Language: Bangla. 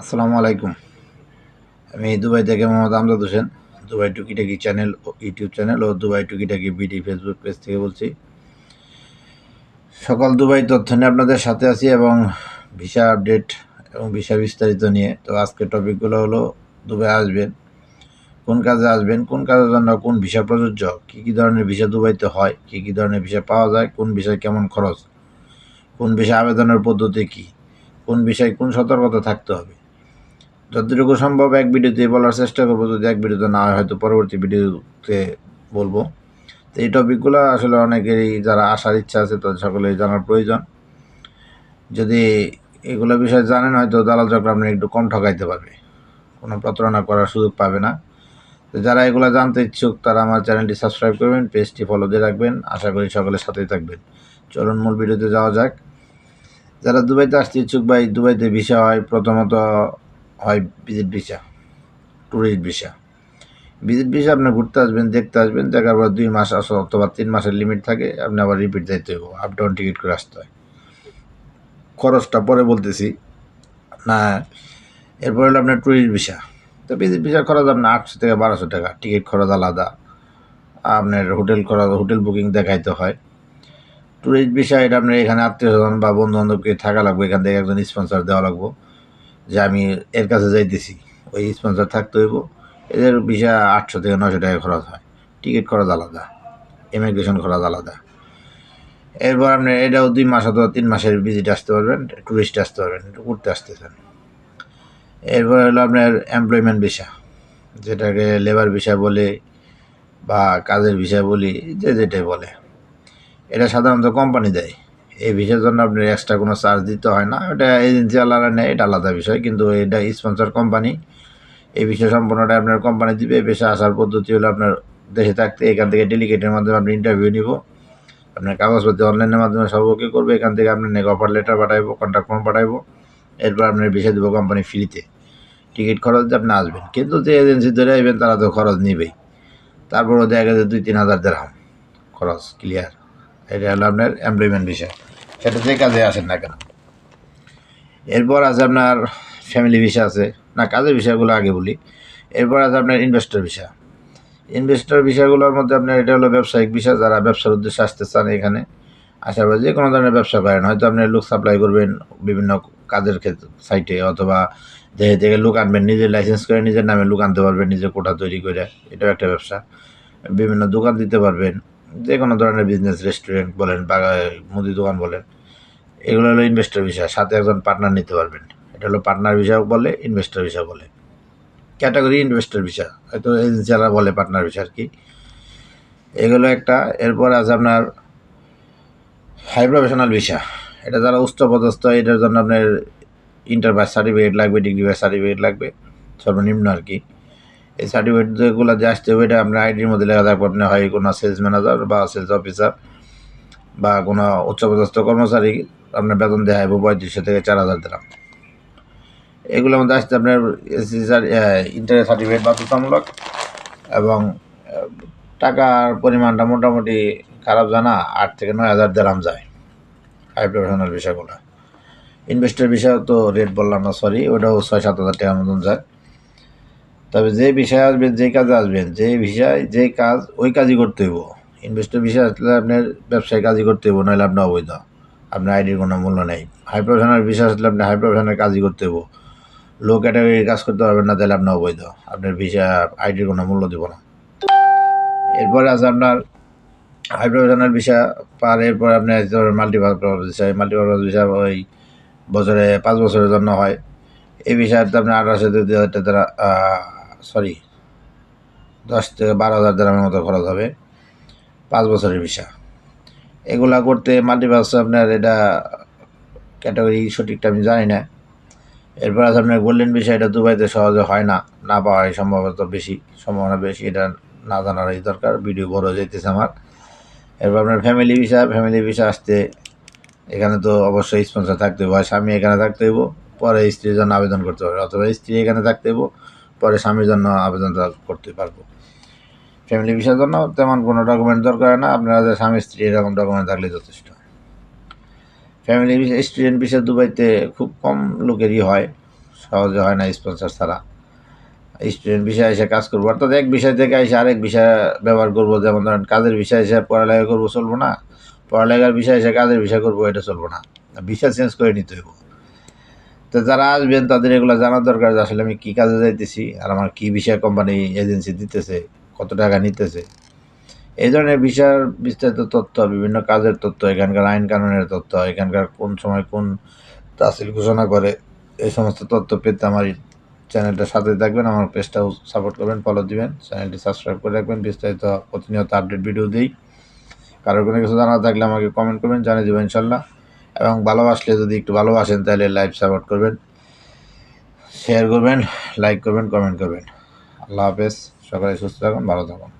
আসসালামু আলাইকুম। আমি দুবাই থেকে Mohammad Amjad Hossain, Dubai Tukitaki channel YouTube channel ও Dubai Tukitaki BD Facebook page থেকে বলছি। সকাল দুবাই তথ্য নিয়ে আপনাদের সাথে আছি এবং ভিসা আপডেট এবং ভিসা বিস্তারিত নিয়ে। তো আজকের টপিকগুলো হলো, দুবাই আসবেন, কোন কাজে আসবেন, কোন কাজের জন্য কোন ভিসা প্রযোজ্য, কী কী ধরনের ভিসা দুবাইতে হয়, কী কী ধরনের ভিসা পাওয়া যায়, কোন ভিসায় কেমন খরচ, কোন ভিসা আবেদনের পদ্ধতি কী, কোন বিষয়ে কোন সতর্কতা থাকতে হবে যতটুকু সম্ভব এক ভিডিওতে বলার চেষ্টা করব, যদি এক ভিডিওতে না হয় হয়তো পরবর্তী ভিডিওতে বলব। তো এই টপিকগুলো আসলে অনেকেরই যারা আসার ইচ্ছা আছে, তাদের সকলেই জানার প্রয়োজন। যদি এগুলো বিষয়ে জানেন, হয়তো দালাল চক্র আপনি একটু কম ঠকাইতে পারবে। কোনো প্রতারণা করার সুযোগ পাবে না। তো যারা এগুলো জানতে ইচ্ছুক, তারা আমার চ্যানেলটি সাবস্ক্রাইব করবেন, পেজটি ফলো দিয়ে রাখবেন। আশা করি সকলের সাথেই থাকবেন। চলুন মূল ভিডিওতে যাওয়া যাক। যারা দুবাইতে আসতে ইচ্ছুক এই দুবাইতে ভিসা হয়, প্রথমত হয় visit visa tourist visa. Visit visa আপনি ঘুরতে আসবেন, দেখতে আসবেন, দেখার পর দুই মাস আসো অথবা তিন মাসের লিমিট থাকে, আপনি আবার রিপিট যাইতে হইব আপ ডাউন টিকিট করে আসতে হয়। খরচটা পরে বলতেছি, না, এরপর হলো আপনার ট্যুরিস্ট ভিসা। তো ভিজিট ভিসার খরচ আপনার আটশো থেকে বারোশো টাকা টিকিট খরচ আলাদা, আপনার হোটেল খরচ হোটেল বুকিং দেখাইতে হয়। ট্যুরিস্ট ভিসা, এটা আপনার এখানে আত্মীয় স্বজন বা বন্ধু বান্ধবকে থাকা লাগবে, এখান থেকে একজন স্পন্সর দেওয়া লাগবো। যে আমি এর কাছে যাইতেছি, ওই স্পন্সর থাকতে হইব। এদের ভিসা আটশো থেকে নশো টাকা খরচ হয়। টিকিট খরচ আলাদা। ইমিগ্রেশন খরচ আলাদা। এরপর আপনি এটাও দুই মাস অথবা তিন মাসের ভিজিট আসতে পারবেন ট্যুরিস্ট আসতে পারবেন ঘুরতে আসতেছেন। এরপর হলো আপনার এমপ্লয়মেন্ট ভিসা যেটাকে লেবার ভিসা বলে বা কাজের ভিসা বলি, যে যেটাই বলে। এটা সাধারণত কোম্পানি দেয়। এই ভিসার জন্য আপনার এক্সট্রা কোনো চার্জ দিতে হয় না। এটা এজেন্সি আলাদা নেয়, এটা আলাদা বিষয়। কিন্তু এটা স্পন্সর কোম্পানি এই বিষয় সম্পূর্ণটা আপনার কোম্পানি দিবে। পেশা আসার পদ্ধতি হলো আপনার দেশে থাকতে, এখান থেকে ডেলিগেটের মাধ্যমে আপনি ইন্টারভিউ নিব। আপনার কাগজপত্র অনলাইনের মাধ্যমে সব ওকে করবে। এখান থেকে আপনি নেক অফার লেটার পাঠাইবো কন্ট্যাক্ট ফর্ম পাঠাইবো। এরপর আপনার বিষয় দেবো কোম্পানি ফ্রিতে টিকিট খরচ দিয়ে আপনি আসবেন। কিন্তু যে এজেন্সি ধরে আসবেন তারা তো খরচ নেবেই। তারপরও দেখা যায় দুই তিন হাজার দেড়হাম খরচ ক্লিয়ার এটা হলো আপনার এমপ্লয়মেন্ট বিষয়। সেটা যে কাজে আসেন না কেন? এরপর আছে আপনার ফ্যামিলি ভিসা আছে। না, কাজের বিষয়গুলো আগে বলি। এরপর আছে আপনার ইনভেস্টর ভিসা ইনভেস্টর বিষয়গুলোর মধ্যে আপনার এটা হলো ব্যবসায়িক বিষয়। যারা ব্যবসার উদ্দেশ্যে আসতে চান এখানে আসার পর যে কোনো ধরনের ব্যবসা করেন। হয়তো আপনি লোক সাপ্লাই করবেন বিভিন্ন কাজের ক্ষেত্রে সাইটে অথবা দেশে থেকে লোক আনবেন নিজের লাইসেন্স করে নিজের নামে লোক আনতে পারবেন, নিজের কোঠা তৈরি করে। এটাও একটা ব্যবসা। বিভিন্ন দোকান দিতে পারবেন। যে কোনো ধরনের বিজনেস রেস্টুরেন্ট বলেন বা মুদি দোকান বলেন, এগুলো হলো ইনভেস্টর বিষয় সাথে একজন পার্টনার নিতে পারবেন। এটা হলো পার্টনার বিষয় বলে ইনভেস্টর বিষয় বলে। ক্যাটাগরি ইনভেস্টর বিষয় হয়তো এজেন্সিরা বলে পার্টনার বিষয় আর কি। এগুলো একটা। এরপর আছে আপনার হাই প্রফেশনাল ভিসা এটা যারা উচ্চপদস্থ, এটার জন্য আপনার ইন্টার বাস সার্টিফিকেট লাগবে ডিগ্রি বাস সার্টিফিকেট লাগবে। সর্বনিম্ন আর কি। এই সার্টিফিকেট যেগুলো যে আসতে হবে এটা আপনার আইডির মধ্যে লেখা থাকবে। আপনি হয় কোনো সেলস ম্যানেজার বা সেলস অফিসার বা কোনো উচ্চপদস্থ কর্মচারী, আপনার বেতন দেওয়া হবে পঁয়ত্রিশশো থেকে চার হাজার দিলাম। এগুলোর মধ্যে আসতে আপনার এসি ইন্টারেস্ট সার্টিফিকেট বাধ্যতামূলক এবং টাকার পরিমাণটা মোটামুটি খারাপ জানা, আট থেকে নয় হাজার দেরাম যায়। হাই প্রফেশনাল বিষয়গুলো। ইনভেস্টের বিষয় তো রেট বললাম না সরি ওটাও ছয় সাত হাজার টাকার মতন যায়। তবে যে বিষয়ে আসবেন, যে কাজে আসবেন, যে বিষয়, যে কাজ, ওই কাজই করতে হইব। ইনভেস্টর বিষয় আসলে আপনার ব্যবসায় কাজই করতে হইব, নইলে আপনি অবৈধ। আপনার আইডির কোনো মূল্য নেই। হাই প্রফেশনাল বিষয় আসলে আপনি হাই প্রফেশনাল কাজই করতে হইব। লো ক্যাটাগরির কাজ করতে পারবেন না, তাহলে আপনি অবৈধ। আপনার ভিসা আইডির কোনো মূল্য দিব না। এরপরে আছে আপনার হাই প্রফেশনাল ভিসা পার, এরপর আপনি মাল্টিপারপাস বিষয় মাল্টিপারপাস বিষয় ওই বছরে পাঁচ বছরের জন্য হয়। এই বিষয়তে আপনি আঠারোশো দুই হাজার টাকা সরি, দশ থেকে বারো হাজার দেড়ামের মতো খরচ হবে পাঁচ বছরের ভিসা। এগুলা করতে মাল্টিপাস আপনার এটা ক্যাটাগরি সঠিকটা আমি জানি না। এরপর আছে আপনার গোল্ডেন ভিসা এটা দুবাইতে সহজে হয় না না পাওয়ার সম্ভবত বেশি, সম্ভাবনা বেশি, এটা না জানারই দরকার ভিডিও বড় যাইতেছে আমার। এরপর আপনার ফ্যামিলি ভিসা ফ্যামিলি ভিসা আসতে এখানে তো অবশ্যই স্পন্সর থাকতে হবে স্বামী এখানে থাকতে হইব, পরে স্ত্রীর জন্য আবেদন করতে পারবে অথবা স্ত্রী এখানে থাকতে হইব পরে স্বামীর জন্য আবেদনটা করতে পারব। ফ্যামিলি ভিসার জন্য তেমন কোনো ডকুমেন্ট দরকার না। আপনারা যে স্বামী, স্ত্রী এরকম ডকুমেন্ট থাকলে যথেষ্ট। ফ্যামিলি ভিসা স্টুডেন্ট ভিসা দুবাইতে খুব কম লোকেরই হয়। সহজে হয় না স্পন্সর ছাড়া। স্টুডেন্ট বিষয়ে এসে কাজ করব। অর্থাৎ এক বিষয় থেকে এসে আরেক বিষয় ব্যবহার করব। যেমন ধরেন কাজের বিষয় এসে পড়ালেখা করব, চলবো না। পড়ালেখার বিষয় এসে কাজের বিষয় করব, এটা চলবো না। বিষয় চেঞ্জ করে নিতে হইব। তো যারা আসবেন, তাদের এগুলো জানার দরকার যে আসলে আমি কী কাজে যাইতেছি আর আমার কী বিষয় কোম্পানি এজেন্সি দিতেছে, কত টাকা নিতেছে। এই ধরনের বিষয়ের বিস্তারিত তথ্য, বিভিন্ন কাজের তথ্য, এখানকার আইন কানুনের তথ্য, এখানকার কোন সময় কোন তাসিল ঘোষণা করে, এই সমস্ত তথ্য পেতে আমার এই চ্যানেলটার সাথে থাকবেন, আমার পেজটাও সাপোর্ট করবেন ফলো দিবেন চ্যানেলটি সাবস্ক্রাইব করে রাখবেন, বিস্তারিত প্রতিনিয়ত আপডেট ভিডিও দিই। কারোর কোনো কিছু জানা থাকলে আমাকে কমেন্ট করবেন, জানিয়ে দেবেন ইনশাল্লাহ। এবং ভালোবাসলে যদি একটু ভালোবাসেন, তাহলে লাইভ সাপোর্ট করবেন শেয়ার করবেন লাইক করবেন কমেন্ট করবেন। আল্লাহ হাফেজ, সকালে সুস্থ থাকুন, ভালো থাকুন।